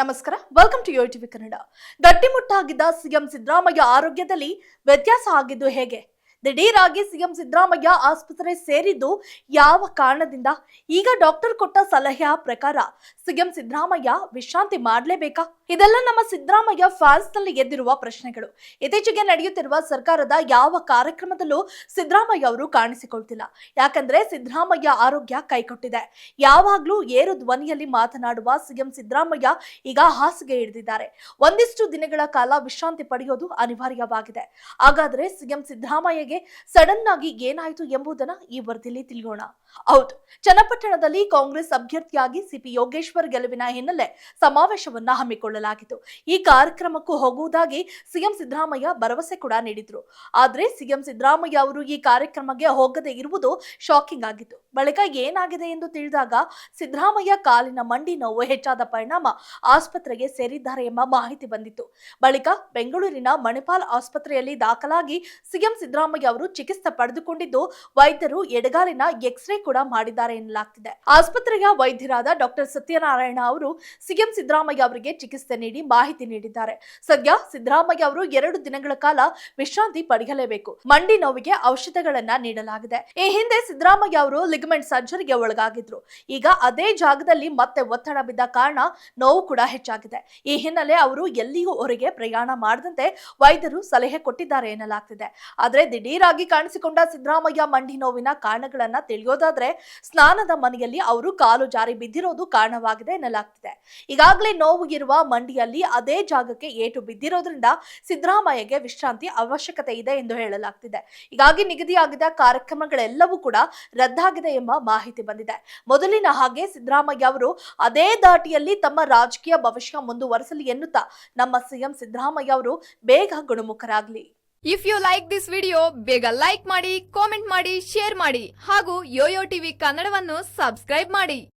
ನಮಸ್ಕಾರ. Welcome to Yo TV Kannada. ಗಟ್ಟಿಮುಟ್ಟಾಗಿದ್ದ CM Siddaramaiah ಆರೋಗ್ಯದಲ್ಲಿ ವ್ಯತ್ಯಾಸ ಆಗಿದ್ದು ಹೇಗೆ? ದಿಢೀರಾಗಿ ಸಿಎಂ ಸಿದ್ದರಾಮಯ್ಯ ಆಸ್ಪತ್ರೆ ಸೇರಿದ್ದು ಯಾವ ಕಾರಣದಿಂದ? ಈಗ ಡಾಕ್ಟರ್ ಕೊಟ್ಟ ಸಲಹೆಯ ಪ್ರಕಾರ ಸಿಎಂ ಸಿದ್ದರಾಮಯ್ಯ ವಿಶ್ರಾಂತಿ ಮಾಡಲೇಬೇಕಾ? ಇದೆಲ್ಲ ನಮ್ಮ ಸಿದ್ದರಾಮಯ್ಯ ಫ್ಯಾನ್ಸ್ನಲ್ಲಿ ಎದ್ದಿರುವ ಪ್ರಶ್ನೆಗಳು. ಇತ್ತೀಚೆಗೆ ನಡೆಯುತ್ತಿರುವ ಸರ್ಕಾರದ ಯಾವ ಕಾರ್ಯಕ್ರಮದಲ್ಲೂ ಸಿದ್ದರಾಮಯ್ಯ ಅವರು ಕಾಣಿಸಿಕೊಳ್ತಿಲ್ಲ. ಯಾಕಂದ್ರೆ ಸಿದ್ದರಾಮಯ್ಯ ಆರೋಗ್ಯ ಕೈಕೊಟ್ಟಿದೆ. ಯಾವಾಗ್ಲೂ ಏರು ಧ್ವನಿಯಲ್ಲಿ ಮಾತನಾಡುವ ಸಿಎಂ ಸಿದ್ದರಾಮಯ್ಯ ಈಗ ಹಾಸಿಗೆ ಹಿಡಿದಿದ್ದಾರೆ. ಒಂದಿಷ್ಟು ದಿನಗಳ ಕಾಲ ವಿಶ್ರಾಂತಿ ಪಡೆಯೋದು ಅನಿವಾರ್ಯವಾಗಿದೆ. ಹಾಗಾದ್ರೆ ಸಿಎಂ ಸಿದ್ದರಾಮಯ್ಯಗೆ ಸಡನ್ ಆಗಿ ಏನಾಯಿತು ಎಂಬುದನ್ನ ಈ ವರದಿಯಲ್ಲಿ ತಿಳಿಯೋಣ. ಹೌದು, ಚನ್ನಪಟ್ಟಣದಲ್ಲಿ ಕಾಂಗ್ರೆಸ್ ಅಭ್ಯರ್ಥಿಯಾಗಿ ಸಿಪಿ ಯೋಗೇಶ್ವರ್ ಗೆಲುವಿನ ಹಿನ್ನೆಲೆ ಸಮಾವೇಶವನ್ನ ಹಮ್ಮಿಕೊಳ್ಳಲಾಗಿತ್ತು. ಈ ಕಾರ್ಯಕ್ರಮಕ್ಕೂ ಹೋಗುವುದಾಗಿ ಸಿಎಂ ಸಿದ್ದರಾಮಯ್ಯ ಭರವಸೆ ಕೂಡ ನೀಡಿದ್ರು. ಆದ್ರೆ ಸಿಎಂ ಸಿದ್ದರಾಮಯ್ಯ ಅವರು ಈ ಕಾರ್ಯಕ್ರಮಕ್ಕೆ ಹೋಗದೆ ಇರುವುದು ಶಾಕಿಂಗ್ ಆಗಿತ್ತು. ಬಳಿಕ ಏನಾಗಿದೆ ಎಂದು ತಿಳಿದಾಗ ಸಿದ್ದರಾಮಯ್ಯ ಕಾಲಿನ ಮಂಡಿ ನೋವು ಹೆಚ್ಚಾದ ಪರಿಣಾಮ ಆಸ್ಪತ್ರೆಗೆ ಸೇರಿದ್ದಾರೆ ಎಂಬ ಮಾಹಿತಿ ಬಂದಿತ್ತು. ಬಳಿಕ ಬೆಂಗಳೂರಿನ ಮಣಿಪಾಲ್ ಆಸ್ಪತ್ರೆಯಲ್ಲಿ ದಾಖಲಾಗಿ ಸಿಎಂ ಸಿದ್ದರಾಮಯ್ಯ ಅವರು ಚಿಕಿತ್ಸೆ ಪಡೆದುಕೊಂಡಿದ್ದು, ವೈದ್ಯರು ಎಡಗಾಲಿನ ಎಕ್ಸ್ರೇ ಕೂಡ ಮಾಡಿದ್ದಾರೆ ಎನ್ನಲಾಗ್ತಿದೆ. ಆಸ್ಪತ್ರೆಯ ವೈದ್ಯರಾದ ಡಾಕ್ಟರ್ ಸತ್ಯನಾರಾಯಣ ಅವರು ಸಿಎಂ ಸಿದ್ದರಾಮಯ್ಯ ಅವರಿಗೆ ಚಿಕಿತ್ಸೆ ನೀಡಿ ಮಾಹಿತಿ ನೀಡಿದ್ದಾರೆ. ಸದ್ಯ ಸಿದ್ದರಾಮಯ್ಯ ಅವರು ಎರಡು ದಿನಗಳ ಕಾಲ ವಿಶ್ರಾಂತಿ ಪಡೆಯಲೇಬೇಕು. ಮಂಡಿ ನೋವಿಗೆ ಔಷಧಗಳನ್ನ ನೀಡಲಾಗಿದೆ. ಈ ಹಿಂದೆ ಸಿದ್ದರಾಮಯ್ಯ ಅವರು ಲಿಗಮೆಂಟ್ ಸರ್ಜರಿಗೆ ಒಳಗಾಗಿದ್ರು. ಈಗ ಅದೇ ಜಾಗದಲ್ಲಿ ಮತ್ತೆ ಒತ್ತಡ ಬಿದ್ದ ಕಾರಣ ನೋವು ಕೂಡ ಹೆಚ್ಚಾಗಿದೆ. ಈ ಹಿನ್ನೆಲೆ ಅವರು ಎಲ್ಲಿಯೂ ಹೊರಗೆ ಪ್ರಯಾಣ ಮಾಡದಂತೆ ವೈದ್ಯರು ಸಲಹೆ ಕೊಟ್ಟಿದ್ದಾರೆ ಎನ್ನಲಾಗ್ತಿದೆ. ಆದರೆ ದಿಢೀರಾಗಿ ಕಾಣಿಸಿಕೊಂಡ ಸಿದ್ದರಾಮಯ್ಯ ಮಂಡಿ ನೋವಿನ ಕಾರಣಗಳನ್ನ ತಿಳಿಯೋದಾದ್ರೆ ಸ್ನಾನದ ಮನೆಯಲ್ಲಿ ಅವರು ಕಾಲು ಜಾರಿ ಬಿದ್ದಿರೋದು ಕಾರಣವಾಗಿದೆ ಎನ್ನಲಾಗ್ತಿದೆ. ಈಗಾಗಲೇ ನೋವು ಇರುವ ಮಂಡಿಯಲ್ಲಿ ಅದೇ ಜಾಗಕ್ಕೆ ಏಟು ಬಿದ್ದಿರೋದ್ರಿಂದ ಸಿದ್ದರಾಮಯ್ಯಗೆ ವಿಶ್ರಾಂತಿ ಅವಶ್ಯಕತೆ ಇದೆ ಎಂದು ಹೇಳಲಾಗ್ತಿದೆ. ಹೀಗಾಗಿ ನಿಗದಿಯಾಗಿದ್ದ ಕಾರ್ಯಕ್ರಮಗಳೆಲ್ಲವೂ ಕೂಡ ರದ್ದಾಗಿದೆ ಎಂಬ ಮಾಹಿತಿ ಬಂದಿದೆ. ಮೊದಲಿನ ಹಾಗೆ ಸಿದ್ದರಾಮಯ್ಯ ಅವರು ಅದೇ ದಾಟಿಯಲ್ಲಿ ತಮ್ಮ ರಾಜಕೀಯ ಭವಿಷ್ಯ ಮುಂದುವರೆಸಲಿ ಎನ್ನುತ್ತಾ ನಮ್ಮ ಸಿಎಂ ಸಿದ್ದರಾಮಯ್ಯ ಅವರು ಬೇಗ ಗುಣಮುಖರಾಗಲಿ. If you like this video ಬೇಗ ಲೈಕ್ ಮಾಡಿ ಕಾಮೆಂಟ್ ಮಾಡಿ ಶೇರ್ ಮಾಡಿ ಹಾಗೂ ಯೋಯೋ ಟಿವಿ ಕನ್ನಡವನ್ನು ಸಬ್ಸ್ಕ್ರೈಬ್ ಮಾಡಿ.